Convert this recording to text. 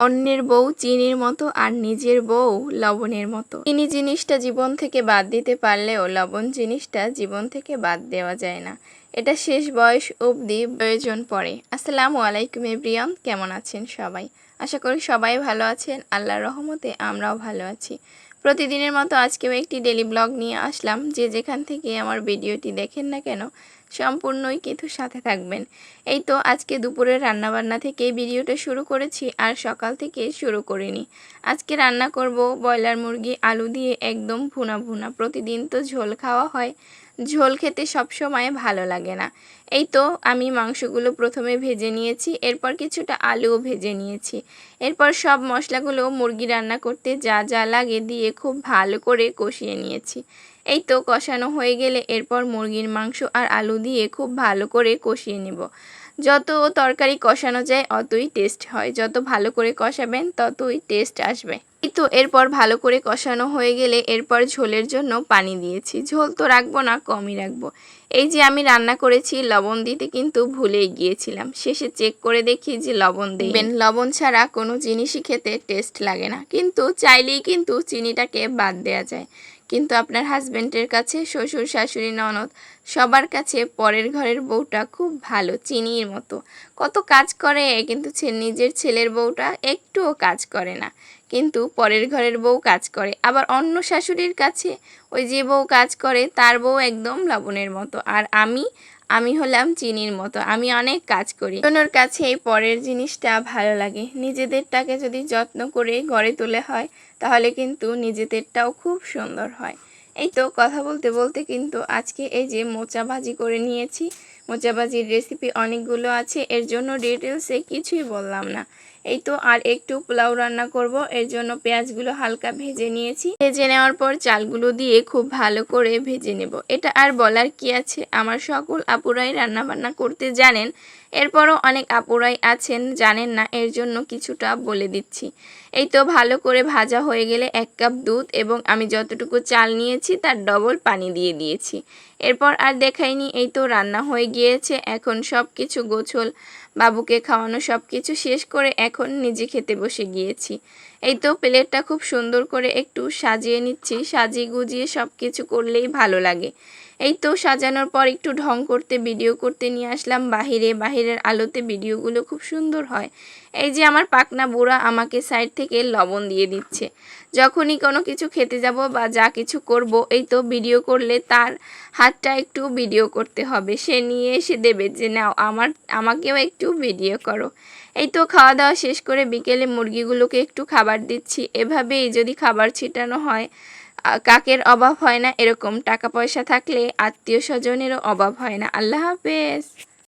অন্যের বউ চিনির মতো আর নিজের বউ লবণের মতো। চিনি জিনিসটা জীবন থেকে বাদ দিতে পারলেও লবণ জিনিসটা জীবন থেকে বাদ দেওয়া যায় না। এটা শেষ বয়স অবধি প্রয়োজন পড়ে। আসসালামু আলাইকুম এভরিয়ান কেমন আছেন সবাই? আশা করি সবাই ভালো আছেন। আল্লাহর রহমতে আমরাও ভালো আছি। প্রতিদিনের মতো আজকেও একটি ডেলি ব্লগ নিয়ে আসলাম। যে যেখান থেকে আমার ভিডিওটি দেখেন না কেন সম্পূর্ণই কিন্তু সাথে থাকবেন। এই তো আজকে দুপুরের রান্নাবান্না থেকে ভিডিওটা শুরু করেছি আর সকাল থেকে শুরু করিনি। আজকে রান্না করব ব্রয়লার মুরগি, আলু দিয়ে একদম ভুনা ভুনা। প্রতিদিন তো ঝোল খাওয়া হয়। ঝোল খেতে সবসময় ভালো লাগে না। এই তো আমি মাংসগুলো প্রথমে ভেজে নিয়েছি, এরপর কিছুটা আলুও ভেজে নিয়েছি। এরপর সব মশলাগুলো মুরগি রান্না করতে যা যা লাগে দিয়ে খুব ভালো করে কষিয়ে নিয়েছি। এই তো কষানো হয়ে গেলে এরপর মুরগির মাংস আর আলু দিয়ে খুব ভালো করে কষিয়ে নেব। যত তরকারি কষানো যায় অতই টেস্ট হয়। যত ভালো করে কষাবেন ততই টেস্ট আসবে। এই তো এরপর ভালো করে কষানো হয়ে গেলে এরপর ঝোলের জন্য পানি দিয়েছি। ঝোল তো রাখব না কমই রাখব। এই যে আমি রান্না করেছি লবণ দিতে কিন্তু ভুলেই গিয়েছিলাম। শেষে চেক করে দেখি যে লবণ দেবেন। লবণ ছাড়া কোনো জিনিসই খেতে টেস্ট লাগে না। কিন্তু চাইলেই কিন্তু চিনিটাকে বাদ দেওয়া যায়। কিন্তু আপনার হাজব্যান্ডের কাছে শ্বশুর, শাশুড়ি, ননদ সবার কাছে পরের ঘরের বউটা খুব ভালো, চিনির মতো। কত কাজ করে, কিন্তু নিজের ছেলের বউটা একটুও কাজ করে না। কিন্তু পরের ঘরের বউ কাজ করে। আবার অন্য শাশুড়ির কাছে ওই যে বউ কাজ করে, তার বউ একদম লবণের মতো। আর আমি আমি হলাম চিনির মতো। আমি অনেক কাজ করি। ওনার কাছে এই পরের জিনিসটা ভালো লাগে। নিজেদেরটাকে যদি যত্ন করে গড়ে তোলে হয়, তাহলে কিন্তু নিজেদেরটাও খুব সুন্দর হয়। এই তো কথা বলতে বলতে কিন্তু আজকে এই যে মোচা ভাজি করে নিয়েছি, মোচা ভাজির রেসিপি অনেকগুলো আছে। এর জন্য ডিটেলসে কিছুই বললাম না। এই তো আর একটু পোলাও রান্না করব। এর জন্য পেঁয়াজগুলো হালকা ভেজে নিয়েছি। ভেজে নেওয়ার পর চালগুলো দিয়ে খুব ভালো করে ভেজে নেব। এটা আর বলার কি আছে? আমার সকল আপুরাই রান্না বান্না করতে জানেন, এরপরও অনেক আপুরাই আছেন, জানেন না, এর জন্য কিছুটা বলে দিচ্ছি। এই তো ভালো করে ভাজা হয়ে গেলে এক কাপ দুধ এবং আমি যতটুকু চাল নিয়েছি তার ডবল পানি দিয়ে দিয়েছি। এরপর আর দেখাইনি, এই তো রান্না হয়ে গিয়েছে। এখন সব কিছু গোছল, বাবুকে খাওয়ানো সব কিছু শেষ করে এখন নিজে খেতে বসে গিয়েছি। এই তো প্লেটটা খুব সুন্দর করে একটু সাজিয়ে নিচ্ছি, সাজিয়ে গুজিয়ে সব কিছু করলেই ভালো লাগে। এই তো সাজানোর পর একটু ঢং করতে ভিডিও করতে নিয়ে আসলাম। বাহিরে, বাহিরের আলোতে ভিডিওগুলো খুব সুন্দর হয়। এই যে আমার পাকনা বুড়া আমাকে সাইড থেকে লবণ দিয়ে দিচ্ছে। যখনই কোনো কিছু খেতে যাব বা যা কিছু করব, এই তো ভিডিও করলে তার হাতটা একটু ভিডিও করতে হবে। সে নিয়ে এসে দেবে যে, নাও, আমার, আমাকেও একটু ভিডিও করো। এই তো খাওয়া দাওয়া শেষ করে বিকেলে মুরগিগুলোকে একটু খাবার দিচ্ছি। এভাবেই যদি খাবার ছিটানো হয় কাকের অভাব হয় না, এরকম টাকা পয়সা থাকলে আত্মীয় স্বজনেরও অভাব হয় না। আল্লাহ হাফেজ।